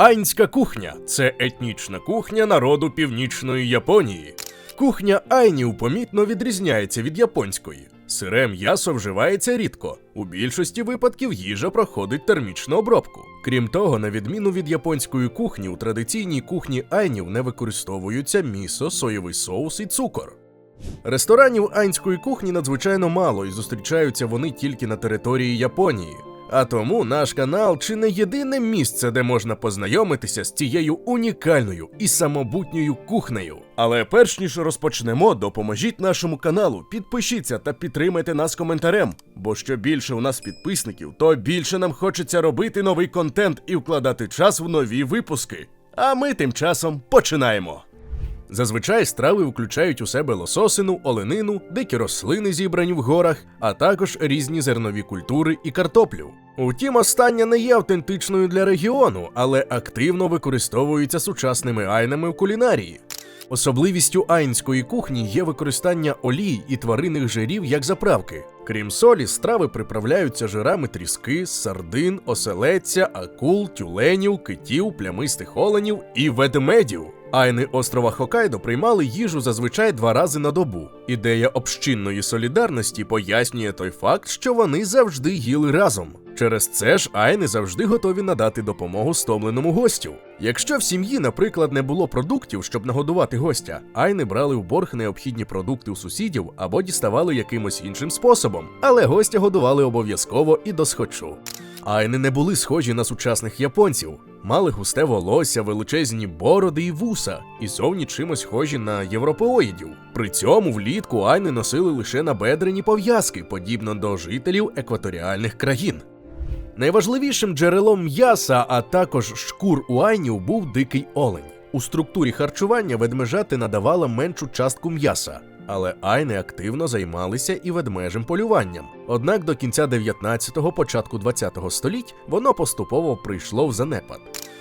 Айнська кухня це етнічна кухня народу північної Японії. Кухня айнів помітно відрізняється від японської. Сире м'ясо вживається рідко. У більшості випадків їжа проходить термічну обробку. Крім того, на відміну від японської кухні, у традиційній кухні айнів не використовуються місо, соєвий соус і цукор. Ресторанів айнської кухні надзвичайно мало і зустрічаються вони тільки на території Японії. А тому наш канал чи не єдине місце, де можна познайомитися з цією унікальною і самобутньою кухнею. Але перш ніж розпочнемо, допоможіть нашому каналу, підпишіться та підтримайте нас коментарем. Бо що більше у нас підписників, то більше нам хочеться робити новий контент і вкладати час в нові випуски. А ми тим часом починаємо. Зазвичай страви включають у себе лососину, оленину, дикі рослини, зібрані в горах, а також різні зернові культури і картоплю. Утім, остання не є автентичною для регіону, але активно використовується сучасними айнами в кулінарії. Особливістю айнської кухні є використання олій і тваринних жирів як заправки. Крім солі, страви приправляються жирами тріски, сардин, оселедця, акул, тюленів, китів, плямистих оленів і ведмедів. Айни острова Хокайдо приймали їжу зазвичай два рази на добу. Ідея общинної солідарності пояснює той факт, що вони завжди їли разом. Через це ж айни завжди готові надати допомогу стомленому гостю. Якщо в сім'ї, наприклад, не було продуктів, щоб нагодувати гостя, айни брали в борг необхідні продукти у сусідів або діставали якимось іншим способом, але гостя годували обов'язково і досхочу. Айни не були схожі на сучасних японців. Мали густе волосся, величезні бороди і вуса, і зовні чимось схожі на європеоїдів. При цьому влітку айни носили лише набедрені пов'язки, подібно до жителів екваторіальних країн. Найважливішим джерелом м'яса, а також шкур у айнів був дикий олень. У структурі харчування ведмежати надавала меншу частку м'яса, але айни активно займалися і ведмежим полюванням. Однак до кінця 19-го, початку 20-го століть воно поступово прийшло в занепад.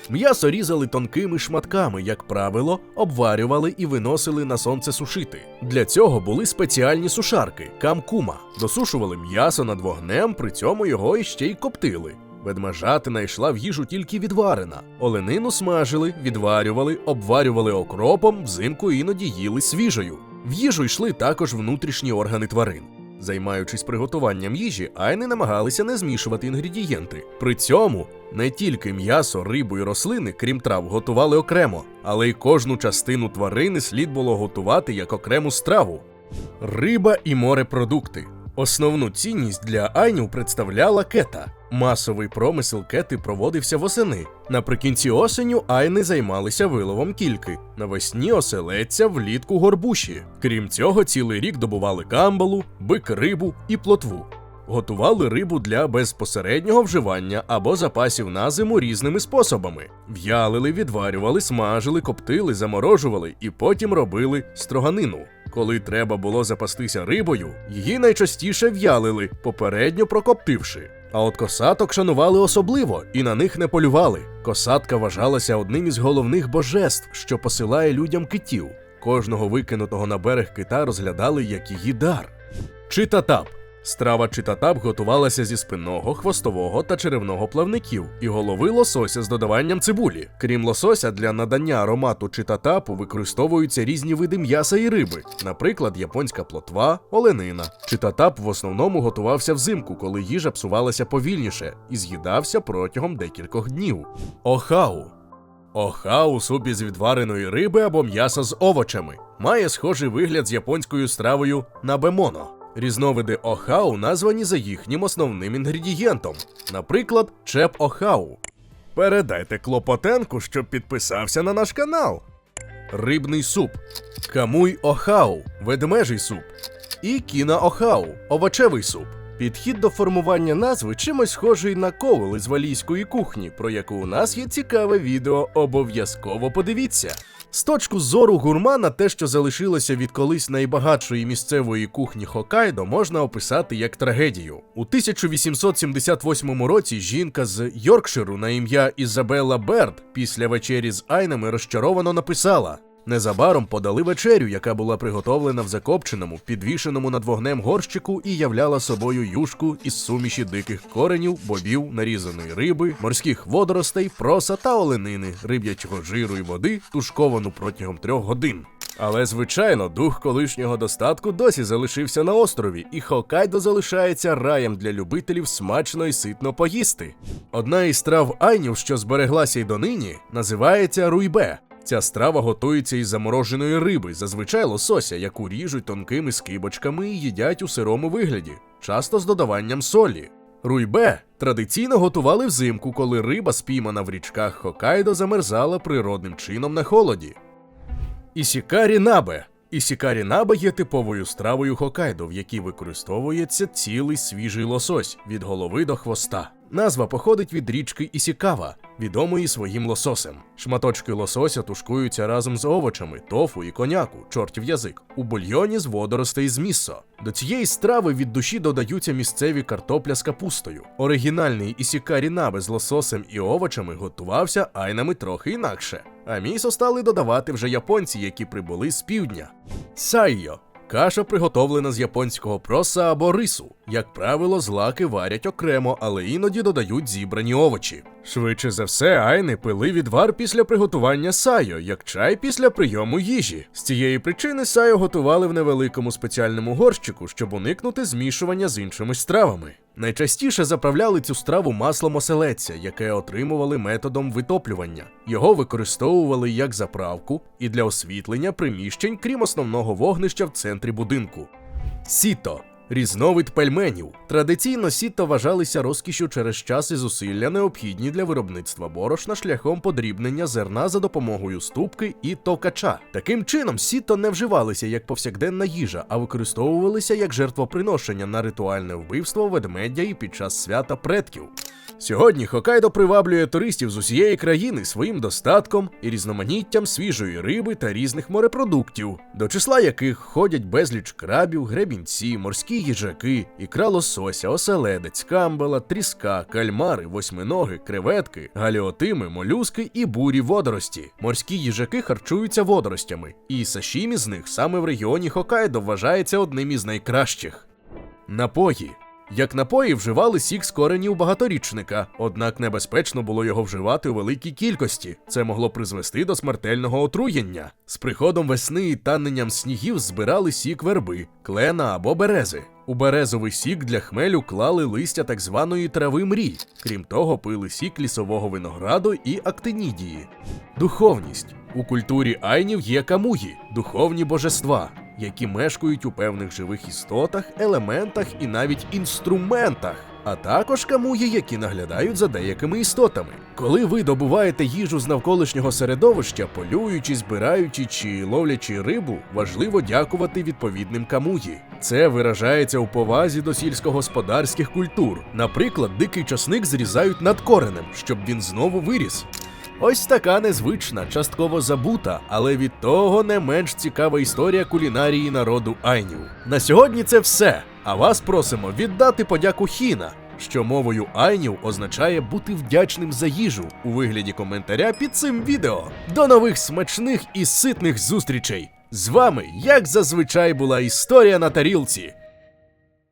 М'ясо різали тонкими шматками, як правило, обварювали і виносили на сонце сушити. Для цього були спеціальні сушарки камкума. Досушували м'ясо над вогнем, при цьому його іще й коптили. Ведмежатина йшла в їжу тільки відварена. Оленину смажили, відварювали, обварювали окропом, взимку іноді їли свіжою. В їжу йшли також внутрішні органи тварин. Займаючись приготуванням їжі, айни намагалися не змішувати інгредієнти. При цьому не тільки м'ясо, рибу і рослини, крім трав, готували окремо, але й кожну частину тварини слід було готувати як окрему страву. Риба і морепродукти. Основну цінність для айнів представляла кета. Масовий промисел кети проводився восени. Наприкінці осеню айни займалися виловом кільки, навесні оселедця, влітку горбуші. Крім цього, цілий рік добували камбалу, бик рибу і плотву. Готували рибу для безпосереднього вживання або запасів на зиму різними способами: в'ялили, відварювали, смажили, коптили, заморожували і потім робили строганину. Коли треба було запастися рибою, її найчастіше в'ялили, попередньо прокоптивши. А от косаток шанували особливо і на них не полювали. Косатка вважалася одним із головних божеств, що посилає людям китів. Кожного викинутого на берег кита розглядали як її дар. Читатап. Страва читатап готувалася зі спинного, хвостового та черевного плавників і голови лосося з додаванням цибулі. Крім лосося, для надання аромату читатапу використовуються різні види м'яса і риби, наприклад, японська плотва, оленина. Читатап в основному готувався взимку, коли їжа псувалася повільніше і з'їдався протягом декількох днів. Охау. Охау суп із відвареної риби або м'яса з овочами. Має схожий вигляд з японською стравою набемоно. Різновиди охау названі за їхнім основним інгредієнтом, наприклад, чеп охау. Передайте Клопотенку, щоб підписався на наш канал. Рибний суп, камуй охау, ведмежий суп і кіна охау, овочевий суп. Підхід до формування назви чимось схожий на ковел із валійської кухні, про яку у нас є цікаве відео. Обов'язково подивіться. З точку зору гурмана, те, що залишилося від колись найбагатшої місцевої кухні Хокайдо, можна описати як трагедію. У 1878 році жінка з Йоркширу на ім'я Ізабелла Берд після вечері з Айнами розчаровано написала: Незабаром подали вечерю, яка була приготовлена в закопченому, підвішеному над вогнем горщику і являла собою юшку із суміші диких коренів, бобів, нарізаної риби, морських водоростей, проса та оленини, риб'ячого жиру і води, тушковану протягом трьох годин. Але, звичайно, дух колишнього достатку досі залишився на острові, і Хокайдо залишається раєм для любителів смачно і ситно поїсти. Одна із страв айнів, що збереглася й донині, називається руйбе. Ця страва готується із замороженої риби, зазвичай лосося, яку ріжуть тонкими скибочками і їдять у сирому вигляді, часто з додаванням солі. Руйбе традиційно готували взимку, коли риба, спіймана в річках Хокайдо, замерзала природним чином на холоді. Ісікарі набе. Ісікарі набе є типовою стравою Хокайдо, в якій використовується цілий свіжий лосось від голови до хвоста. Назва походить від річки Ісікава, відомої своїм лососем. Шматочки лосося тушкуються разом з овочами, тофу і коняку, чортів язик, у бульйоні з водоростей з міссо. До цієї страви від душі додаються місцеві картопля з капустою. Оригінальний ісікарі набе з лососем і овочами готувався айнами трохи інакше. А місо стали додавати вже японці, які прибули з півдня. Саййо Каша приготовлена з японського проса або рису. Як правило, злаки варять окремо, але іноді додають зібрані овочі. Швидше за все, айни пили відвар після приготування сайо, як чай після прийому їжі. З цієї причини сайо готували в невеликому спеціальному горщику, щоб уникнути змішування з іншими стравами. Найчастіше заправляли цю страву маслом оселедця, яке отримували методом витоплювання. Його використовували як заправку і для освітлення приміщень, крім основного вогнища в центрі будинку. Сіто різновид пельменів. Традиційно сіто вважалися розкішю через час і зусилля, необхідні для виробництва борошна шляхом подрібнення зерна за допомогою ступки і токача. Таким чином, сіто не вживалися як повсякденна їжа, а використовувалися як жертвоприношення на ритуальне вбивство ведмедя і під час свята предків. Сьогодні Хокайдо приваблює туристів з усієї країни своїм достатком і різноманіттям свіжої риби та різних морепродуктів, до числа яких входять безліч крабів, гребінці, морські їжаки, ікра лосося, оселедець, камбала, тріска, кальмари, восьминоги, креветки, галіотими, молюски і бурі водорості. Морські їжаки харчуються водоростями, і сашімі з них саме в регіоні Хокайдо вважається одним із найкращих. Напої. Як напої вживали сік з коренів багаторічника, однак небезпечно було його вживати у великій кількості. Це могло призвести до смертельного отруєння. З приходом весни і таненням снігів збирали сік верби, клена або берези. У березовий сік для хмелю клали листя так званої трави мрій. Крім того, пили сік лісового винограду і актинідії. Духовність у культурі айнів є камуї, духовні божества, які мешкають у певних живих істотах, елементах і навіть інструментах. А також камуї, які наглядають за деякими істотами. Коли ви добуваєте їжу з навколишнього середовища, полюючи, збираючи чи ловлячи рибу, важливо дякувати відповідним камуї. Це виражається у повазі до сільськогосподарських культур. Наприклад, дикий часник зрізають над коренем, щоб він знову виріс. Ось така незвична, частково забута, але від того не менш цікава історія кулінарії народу айнів. На сьогодні це все. А вас просимо віддати подяку Хіна, що мовою айнів означає бути вдячним за їжу у вигляді коментаря під цим відео. До нових смачних і ситних зустрічей! З вами, як зазвичай, була історія на тарілці.